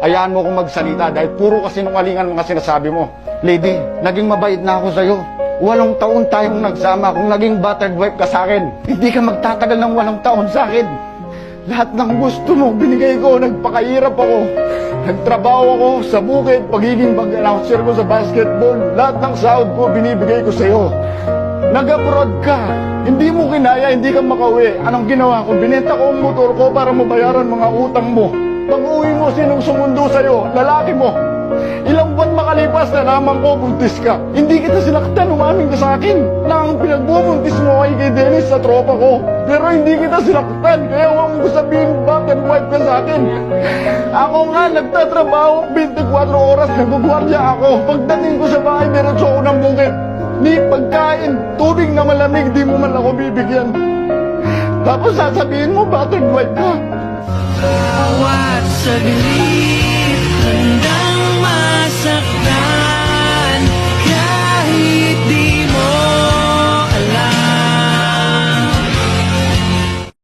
Ayaan mo kong magsalita dahil puro kasinungalingan mga sinasabi mo. Lady, naging mabait na ako sa'yo. Walong taon tayong nagsama kung naging battered wife ka sa akin. Hindi ka magtatagal ng walong taon sa akin. Lahat ng gusto mo, binigay ko, nagpakahirap ako. Nagtrabaho ako sa bukid, pagiging bag-announcer ko sa basketball. Lahat ng sahod ko, binibigay ko sa'yo. Nag-abroad ka. Hindi mo kinaya, hindi ka makauwi. Anong ginawa ko? Binenta ko ang motor ko para mabayaran mga utang mo. Pag uwi mo, sinong sumundo sa'yo? Lalaki mo. Ilang buwan makalipas na naman ko, buntis ka. Hindi kita sinaktan, umamin ka sa akin. Na ang pinagbubuntis mo ay kay Dennis sa tropa ko. Pero hindi kita sinaktan, kaya huwag mo sabihin bakit wife ka sa akin. Ako nga, nagtatrabaho 24 oras, nagugwardya ako. Pagdating ko sa bahay, diretso ako ng bukit. Ni pagkain, tubig na malamig, di mo man ako bibigyan. Tapos sasabihin mo, battered wife ka. I believe.